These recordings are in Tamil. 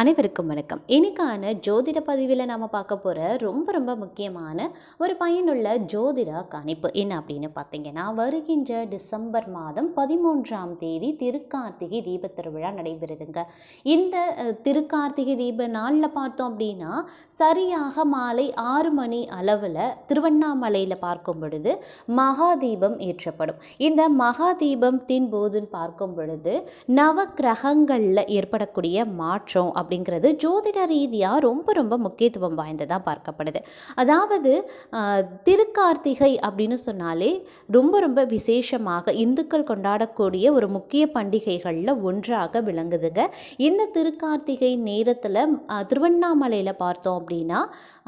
அனைவருக்கும் வணக்கம். இன்னைக்கான ஜோதிட பதிவில் நாம் பார்க்க போகிற ரொம்ப ரொம்ப முக்கியமான ஒரு பயனுள்ள ஜோதிட கணிப்பு என்ன அப்படின்னு பார்த்தீங்கன்னா வருகின்ற டிசம்பர் மாதம் பதிமூன்றாம் தேதி திருக்கார்த்திகை தீப திருவிழா நடைபெறுதுங்க. இந்த திருக்கார்த்திகை தீப நாளில் பார்த்தோம் அப்படின்னா சரியாக மாலை ஆறு மணி அளவில் திருவண்ணாமலையில் பார்க்கும் பொழுது மகாதீபம் ஏற்றப்படும். இந்த மகா தீபத்தின் போதுன்னு பார்க்கும் பொழுது நவ கிரகங்களில் ஏற்படக்கூடிய மாற்றம் அப்படிங்கிறது ஜோதிட ரீதியாக ரொம்ப ரொம்ப முக்கியத்துவம் வாய்ந்ததாக பார்க்கப்படுது. அதாவது திருக்கார்த்திகை அப்படின்னு சொன்னாலே ரொம்ப ரொம்ப விசேஷமாக இந்துக்கள் கொண்டாடக்கூடிய ஒரு முக்கிய பண்டிகைகளில் ஒன்றாக விளங்குதுங்க. இந்த திருக்கார்த்திகை நேரத்தில் திருவண்ணாமலையில் பார்த்தோம் அப்படின்னா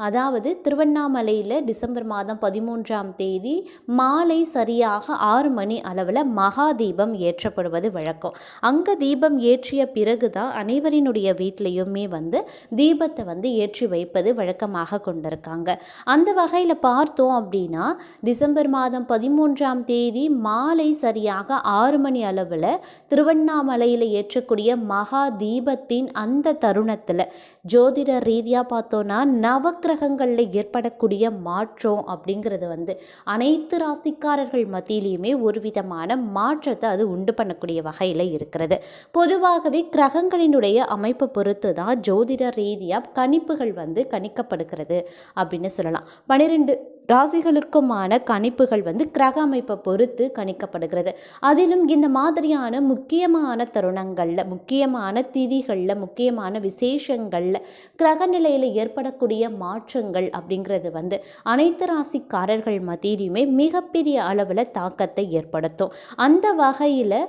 அதாவது திருவண்ணாமலையில் டிசம்பர் மாதம் பதிமூன்றாம் தேதி மாலை சரியாக ஆறு மணி அளவில் மகா தீபம் ஏற்றப்படுவது வழக்கம். அங்கே தீபம் ஏற்றிய பிறகு தான் அனைவரினுடைய வீட்லேயுமே வந்து தீபத்தை வந்து ஏற்றி வைப்பது வழக்கமாக கொண்டிருக்காங்க. அந்த வகையில் பார்த்தோம் அப்படின்னா டிசம்பர் மாதம் பதிமூன்றாம் தேதி மாலை சரியாக ஆறு மணி அளவில் திருவண்ணாமலையில் ஏற்றக்கூடிய மகா தீபத்தின் அந்த தருணத்தில் ஜோதிட ரீதியாக பார்த்தோன்னா நவக்கிரகங்களில் ஏற்படக்கூடிய மாற்றம் அப்படிங்கிறது வந்து அனைத்து ராசிக்காரர்கள் மத்தியிலையுமே ஒரு விதமான மாற்றத்தை அது உண்டு பண்ணக்கூடிய வகையில் இருக்கிறது. பொதுவாகவே கிரகங்களினுடைய அமைப்பு பொறுத்து பொறுத்து தான் ஜோதிட ரீதியாக கணிப்புகள் வந்து கணிக்கப்படுகிறது அப்படின்னு சொல்லலாம். பன்னிரெண்டு ராசிகளுக்குமான கணிப்புகள் வந்து கிரக அமைப்பை பொறுத்து கணிக்கப்படுகிறது. அதிலும் இந்த மாதிரியான முக்கியமான தருணங்களில் முக்கியமான திதிகளில் முக்கியமான விசேஷங்களில் கிரக நிலையில் ஏற்படக்கூடிய மாற்றங்கள் அப்படிங்கிறது வந்து அனைத்து ராசிக்காரர்கள் மத்தியிலுமே மிகப்பெரிய அளவில் தாக்கத்தை ஏற்படுத்தும். அந்த வகையில்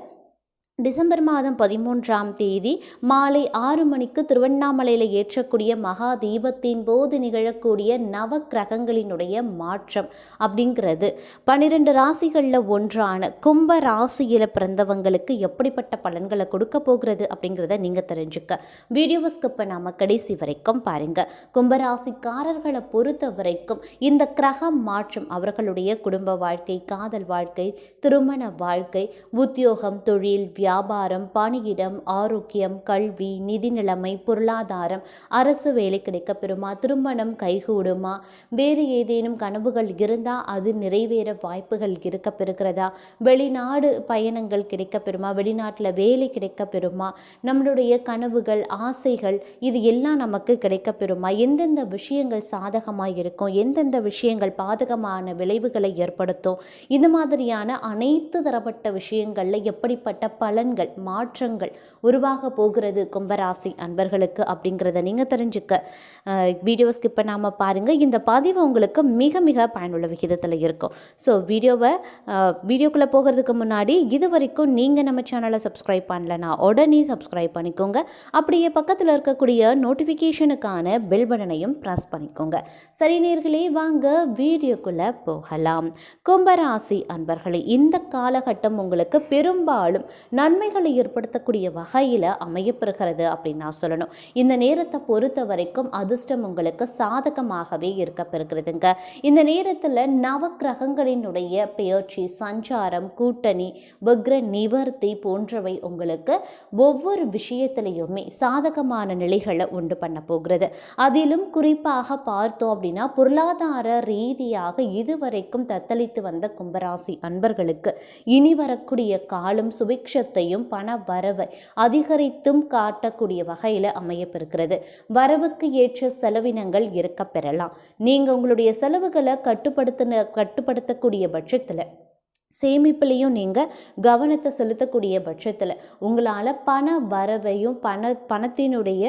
டிசம்பர் மாதம் பதிமூன்றாம் தேதி மாலை ஆறு மணிக்கு திருவண்ணாமலையில் ஏற்றக்கூடிய மகா தீபத்தின் போது நிகழக்கூடிய நவ கிரகங்களினுடைய மாற்றம் அப்படிங்கிறது. பன்னிரெண்டு ராசிகளில் ஒன்றான கும்ப ராசியில் பிறந்தவங்களுக்கு எப்படிப்பட்ட பலன்களை கொடுக்க போகிறது அப்படிங்கிறத நீங்கள் தெரிஞ்சுக்க. வீடியோவை ஸ்கிப் பண்ணாமல் கடைசி வரைக்கும் பாருங்கள் கும்பராசிக்காரர்களை பொறுத்த வரைக்கும் இந்த கிரக மாற்றம் அவர்களுடைய குடும்ப வாழ்க்கை காதல் வாழ்க்கை திருமண வாழ்க்கை உத்தியோகம் தொழில் வியா வியாபாரம் பணியிடம் ஆரோக்கியம் கல்வி நிதி நிலைமை பொருளாதாரம் அரசு வேலை கிடைக்கப்பெறுமா திருமணம் கைகூடுமா வேறு ஏதேனும் கனவுகள் இருந்தால் அது நிறைவேற வாய்ப்புகள் இருக்க பெறுகிறதா வெளிநாடு பயணங்கள் கிடைக்க பெறுமா வெளிநாட்டில் வேலை கிடைக்கப்பெறுமா நம்மளுடைய கனவுகள் ஆசைகள் இது எல்லாம் நமக்கு கிடைக்கப்பெறுமா எந்தெந்த விஷயங்கள் சாதகமாக இருக்கும் எந்தெந்த விஷயங்கள் பாதகமான விளைவுகளை ஏற்படுத்தும் இது மாதிரியான அனைத்து தரப்பட்ட விஷயங்களில் எப்படிப்பட்ட பலன்கள் மாற்றங்கள் உருவாக போகிறது கும்பராசி அன்பர்களுக்கு அப்படிங்கிறத நீங்கள் தெரிஞ்சுக்க. வீடியோ ஸ்கிப் பண்ணாமல் பாருங்கள் இந்த பதிவு உங்களுக்கு மிக மிக பயனுள்ள விகிதத்தில் இருக்கும். ஸோ வீடியோவை வீடியோக்குள்ளே போகிறதுக்கு முன்னாடி இது வரைக்கும் நீங்கள் நம்ம சேனலை சப்ஸ்கிரைப் பண்ணலனா உடனே சப்ஸ்கிரைப் பண்ணிக்கோங்க. அப்படியே பக்கத்தில் இருக்கக்கூடிய நோட்டிஃபிகேஷனுக்கான பெல் பட்டனையும் ப்ரெஸ் பண்ணிக்கோங்க. சரி நேர்களே வாங்க வீடியோக்குள்ளே போகலாம். கும்பராசி அன்பர்களே இந்த காலகட்டம் உங்களுக்கு பெரும்பாலும் நன்மைகளை ஏற்படுத்தக்கூடிய வகையில் அமையப்பெறுகிறது அப்படின்னு நான் சொல்லணும். இந்த நேரத்தை பொறுத்த வரைக்கும் அதிர்ஷ்டம் உங்களுக்கு சாதகமாகவே இருக்க பெறுகிறதுங்க இந்த நேரத்தில் நவக்கிரகங்களினுடைய பெயர்ச்சி சஞ்சாரம் கூட்டணி வக்ர நிவர்த்தி போன்றவை உங்களுக்கு ஒவ்வொரு விஷயத்திலையுமே சாதகமான நிலைகளை உண்டு பண்ண போகிறது. அதிலும் குறிப்பாக பார்த்தோம் அப்படின்னா பொருளாதார ரீதியாக இதுவரைக்கும் தத்தளித்து வந்த கும்பராசி அன்பர்களுக்கு இனி வரக்கூடிய காலம் சுபிக்ஷத்தையும் பண வரவை அதிகரித்தும் காட்டக்கூடிய வகையில் அமையப்பெறுகிறது. வரவுக்கு ஏற்ற செலவினங்கள் இருக்க பெறலாம். நீங்கள் உங்களுடைய செலவுகளை கட்டுப்படுத்தின கட்டுப்படுத்தக்கூடிய பட்சத்தில் சேமிப்புலேயும் நீங்கள் கவனத்தை செலுத்தக்கூடிய பட்சத்தில் உங்களால் பண வரவையும் பண பணத்தினுடைய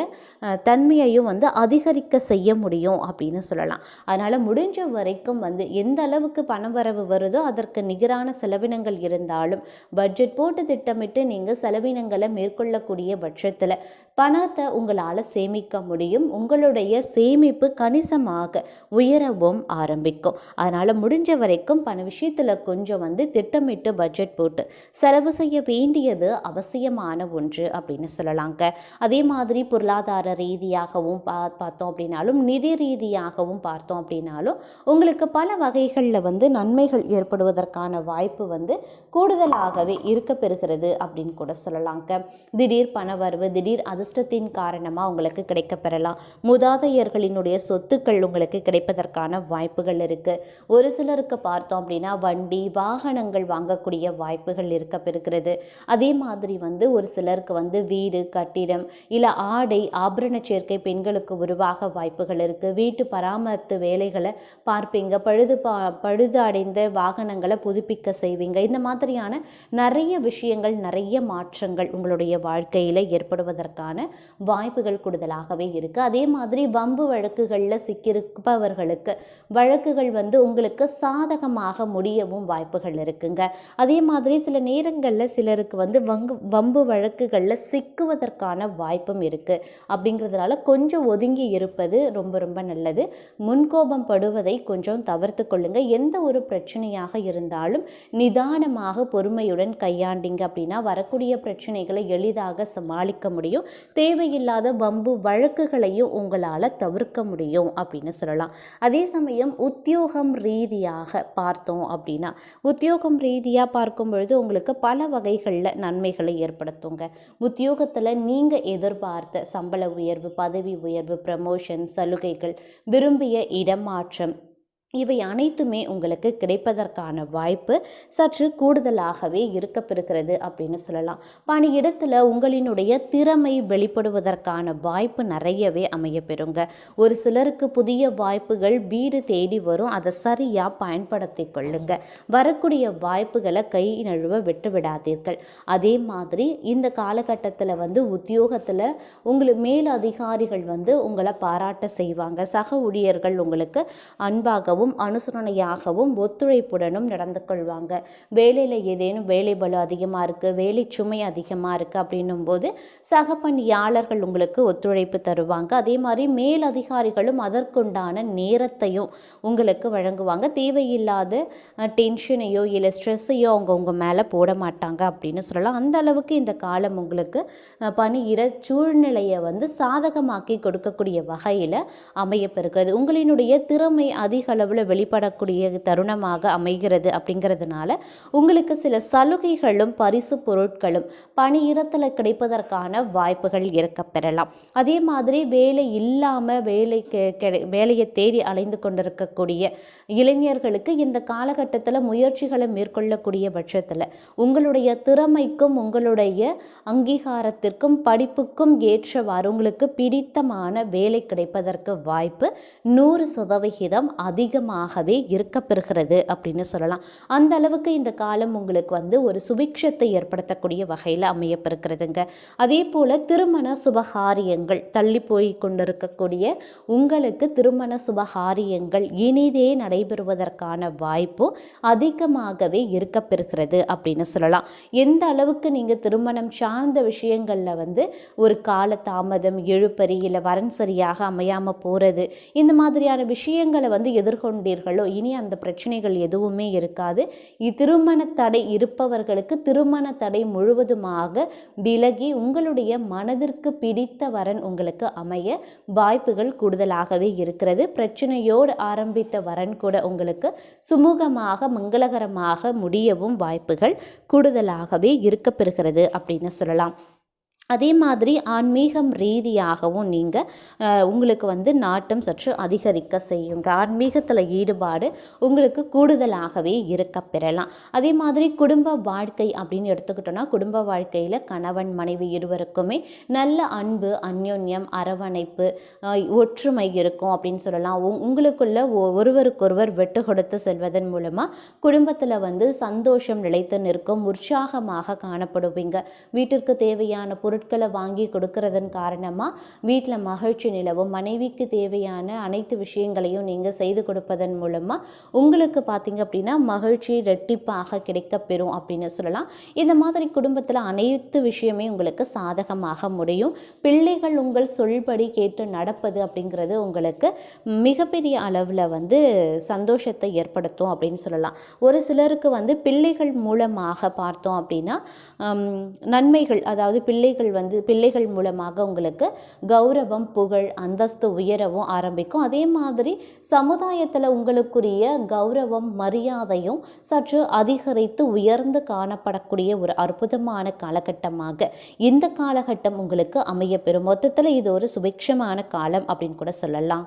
தன்மையையும் வந்து அதிகரிக்க செய்ய முடியும் அப்படின்னு சொல்லலாம். அதனால் முடிஞ்ச வரைக்கும் வந்து எந்த அளவுக்கு பண வரவு வருதோ அதற்கு நிகரான செலவினங்கள் இருந்தாலும் பட்ஜெட் போட்டு திட்டமிட்டு நீங்கள் செலவினங்களை மேற்கொள்ளக்கூடிய பட்சத்தில் பணத்தை உங்களால் சேமிக்க முடியும். உங்களுடைய சேமிப்பு கணிசமாக உயரவும் ஆரம்பிக்கும். அதனால் முடிஞ்ச வரைக்கும் பண விஷயத்தில் கொஞ்சம் வந்து திட்டமிட்டு பட்ஜெட் போட்டு செலவு செய்ய வேண்டியது அவசியமான ஒன்று அப்படின்னு சொல்லலாங்க. அதே மாதிரி பொருளாதார ரீதியாகவும் பா பார்த்தோம் அப்படின்னாலும் நிதி ரீதியாகவும் பார்த்தோம் அப்படின்னாலும் உங்களுக்கு பல வகைகளில் வந்து நன்மைகள் ஏற்படுவதற்கான வாய்ப்பு வந்து கூடுதலாகவே இருக்க பெறுகிறது அப்படின்னு கூட சொல்லலாங்க. திடீர் பண வரவு திடீர் அதிர்ஷ்டத்தின் காரணமாக உங்களுக்கு கிடைக்கப்பெறலாம். முதாதையர்களினுடைய சொத்துக்கள் உங்களுக்கு கிடைப்பதற்கான வாய்ப்புகள் இருக்குது ஒரு சிலருக்கு பார்த்தோம் அப்படின்னா வண்டி வாகனங்கள் வாங்கக்கூடிய வாய்ப்புகள் இருக்க பெறுகிறது அதே மாதிரி வந்து ஒரு சிலருக்கு வந்து வீடு கட்டிடம் இல்லை ஆடை ஆபரண சேர்க்கை பெண்களுக்கு உருவாக வாய்ப்புகள் இருக்குது வீட்டு பராமரித்து வேலைகளை பார்ப்பீங்க. பழுது பா பழுது அடைந்த வாகனங்களை புதுப்பிக்க செய்வீங்க. இந்த மாதிரியான நிறைய விஷயங்கள் நிறைய மாற்றங்கள் உங்களுடைய வாழ்க்கையில் ஏற்படுவதற்கான வாய்ப்புகள் கூடுதலாகவே இருக்குது அதே மாதிரி வம்பு வழக்குகளில் சிக்கியிருப்பவர்களுக்கு வழக்குகள் வந்து உங்களுக்கு சாதகமாக முடியவும் வாய்ப்புகள் இருக்குங்க. அதே மாதிரி சில நேரங்களில் சிலருக்கு வந்து வங்கு வம்பு வழக்குகளில் சிக்குவதற்கான வாய்ப்பும் இருக்குது அப்படிங்கிறதுனால கொஞ்சம் ஒதுங்கி இருப்பது ரொம்ப ரொம்ப நல்லது. முன்கோபம் படுவதை கொஞ்சம் தவிர்த்து கொள்ளுங்க. எந்த ஒரு பிரச்சனையாக இருந்தாலும் நிதானமாக பொறுமையுடன் கையாண்டிங்க அப்படின்னா வரக்கூடிய பிரச்சனைகளை எளிதாக சமாளிக்க முடியும். தேவையில்லாத வம்பு வழக்குகளையும் உங்களால் தவிர்க்க முடியும் அப்படின்னு சொல்லலாம். அதே சமயம் உத்தியோகம் ரீதியாக பார்த்தோம் அப்படின்னா உத்தியோகம் ரீதியாக பார்க்கும் பொழுது உங்களுக்கு பல வகைகளில் நன்மைகளை ஏற்படுத்துங்க. உத்தியோகத்தில் நீங்கள் எதிர்பார்த்த சம்பள உயர்வு பதவி உயர்வு ப்ரமோஷன் சலுகைகள் விரும்பிய இடமாற்றம் இவை அனைத்துமே உங்களுக்கு கிடைப்பதற்கான வாய்ப்பு சற்று கூடுதலாகவே இருக்கப்பெறுகிறது அப்படின்னு சொல்லலாம். பணியிடத்தில் உங்களினுடைய திறமை வெளிப்படுவதற்கான வாய்ப்பு நிறையவே அமைய பெறுங்க ஒரு சிலருக்கு புதிய வாய்ப்புகள் வீடு தேடி வரும். அதை சரியாக பயன்படுத்தி கொள்ளுங்க. வரக்கூடிய வாய்ப்புகளை கை நழுவ விட்டு விடாதீர்கள். அதே மாதிரி இந்த காலகட்டத்தில் வந்து உத்தியோகத்தில் உங்களுக்கு மேல் அதிகாரிகள் வந்து உங்களை பாராட்ட செய்வாங்க. சக ஊழியர்கள் உங்களுக்கு அன்பாகவும் அனுசரணையாகவும் ஒத்துழைப்புடனும் நடந்து கொள்வாங்க. வேலையில் ஏதேனும் வேலை பளு அதிகமாக இருக்குது வேலை சுமை அதிகமாக இருக்குது அப்படின்னும் போது சக பணியாளர்கள் உங்களுக்கு ஒத்துழைப்பு தருவாங்க. அதே மாதிரி மேல் அதிகாரிகளும் அதற்குண்டான நேரத்தையும் உங்களுக்கு வழங்குவாங்க. தேவையில்லாத டென்ஷனையோ இல்லை ஸ்ட்ரெஸ்ஸையோ அவங்க உங்கள் மேலே போட மாட்டாங்க அப்படின்னு சொல்லலாம். அந்த அளவுக்கு இந்த காலம் உங்களுக்கு பணியிட சூழ்நிலையை வந்து சாதகமாக்கி கொடுக்கக்கூடிய வகையில் அமையப்பெறுகிறது உங்களினுடைய திறமை அதிக அளவில் வெளிப்படக்கூடிய தருணமாக அமைகிறது அப்படிங்கிறதுனால உங்களுக்கு சில சலுகைகளும் பரிசு பொருட்களும் பணியிடத்தில் கிடைப்பதற்கான வாய்ப்புகள் இருக்க பெறலாம். அதே மாதிரி வேலை இல்லாமல் வேலை வேலையை தேடி அலைந்து கொண்டிருக்கக்கூடிய இளைஞர்களுக்கு இந்த காலகட்டத்தில் முயற்சிகளை மேற்கொள்ளக்கூடிய பட்சத்தில் உங்களுடைய திறமைக்கும் உங்களுடைய அங்கீகாரத்திற்கும் படிப்புக்கும் ஏற்றவாறு உங்களுக்கு பிடித்தமான வேலை கிடைப்பதற்கு வாய்ப்பு நூறு சதவிகிதம் அதிகமாகவே இருக்கப்பெறுகிறது அப்படின்னு சொல்லலாம். அந்த அளவுக்கு இந்த காலம் உங்களுக்கு வந்து ஒரு சுபிக்ஷத்தை ஏற்படுத்தக்கூடிய வகையில் அமையப்பெறுகிறதுங்க. அதே போல் திருமண சுபகாரியங்கள் தள்ளி போய் கொண்டிருக்கக்கூடிய உங்களுக்கு திருமண சுபகாரியங்கள் இனிதே நடைபெறுவதற்கான வாய்ப்பும் அதிகமாகவே இருக்கப்பெறுகிறது அப்படின்னு சொல்லலாம். எந்த அளவுக்கு நீங்கள் திருமணம் சார்ந்த விஷயங்களில் வந்து ஒரு கால தாமதம் எழுப்பறி இல்லை வரன் சரியாக அமையாமல் போகிறது இந்த மாதிரியான விஷயங்களை வந்து கொண்டீர்களோ இனி அந்த பிரச்சனைகள் எதுவுமே இருக்காது. திருமண தடை இருப்பவர்களுக்கு திருமண தடை முழுவதுமாக விலகி உங்களுடைய மனதிற்கு பிடித்த வரன் உங்களுக்கு அமைய வாய்ப்புகள் கூடுதலாகவே இருக்கிறது. பிரச்சனையோடு ஆரம்பித்த வரன் கூட உங்களுக்கு சுமூகமாக மங்களகரமாக முடியவும் வாய்ப்புகள் கூடுதலாகவே இருக்கப்பெறுகிறது அப்படின்னு சொல்லலாம். அதே மாதிரி ஆன்மீகம் ரீதியாகவும் நீங்கள் உங்களுக்கு வந்து நாட்டம் சற்று அதிகரிக்க செய்யுங்க ஆன்மீகத்தில் ஈடுபாடு உங்களுக்கு கூடுதலாகவே இருக்க பெறலாம். அதே மாதிரி குடும்ப வாழ்க்கை அப்படின்னு எடுத்துக்கிட்டோன்னா குடும்ப வாழ்க்கையில் கணவன் மனைவி இருவருக்குமே நல்ல அன்பு அந்யோன்யம் அரவணைப்பு ஒற்றுமை இருக்கும் அப்படின்னு சொல்லலாம். உங்- உங்களுக்குள்ள ஒ- ஒருவருக்கொருவர் வெட்டு கொடுத்து செல்வதன் மூலமாக குடும்பத்தில் வந்து சந்தோஷம் நிலைத்து நிற்கும் உற்சாகமாக காணப்படுவீங்க. வீட்டிற்கு தேவையான பொருட்களை வாங்கி கொடுக்கறதன் காரணமாக வீட்டில் மகிழ்ச்சி நிலவும் மனைவிக்கு தேவையான அனைத்து விஷயங்களையும் நீங்கள் செய்து கொடுப்பதன் மூலமாக உங்களுக்கு பார்த்தீங்க அப்படின்னா மகிழ்ச்சி ரெட்டிப்பாக கிடைக்கப்பெறும் அப்படின்னு சொல்லலாம். இந்த மாதிரி குடும்பத்தில் அனைத்து விஷயமே உங்களுக்கு சாதகமாக முடியும். பிள்ளைகள் உங்கள் சொல்படி கேட்டு நடப்பது அப்படிங்கிறது உங்களுக்கு மிகப்பெரிய அளவில் வந்து சந்தோஷத்தை ஏற்படுத்தும் அப்படின்னு சொல்லலாம். ஒரு சிலருக்கு வந்து பிள்ளைகள் மூலமாக பார்த்தோம் அப்படின்னா நன்மைகள் அதாவது பிள்ளைகள் பிள்ளைகள் வந்து பிள்ளைகள் மூலமாக உங்களுக்கு கௌரவம் புகழ் அந்தஸ்து உயரவும் ஆரம்பிக்கும். அதே மாதிரி சமுதாயத்தில் உங்களுக்குரிய கௌரவம் மரியாதையும் சற்று அதிகரித்து உயர்ந்து காணப்படக்கூடிய ஒரு அற்புதமான காலகட்டமாக இந்த காலகட்டம் உங்களுக்கு அமையப்பெறும் மொத்தத்தில் இது ஒரு சுபிக்ஷமான காலம் அப்படின்னு கூட சொல்லலாம்.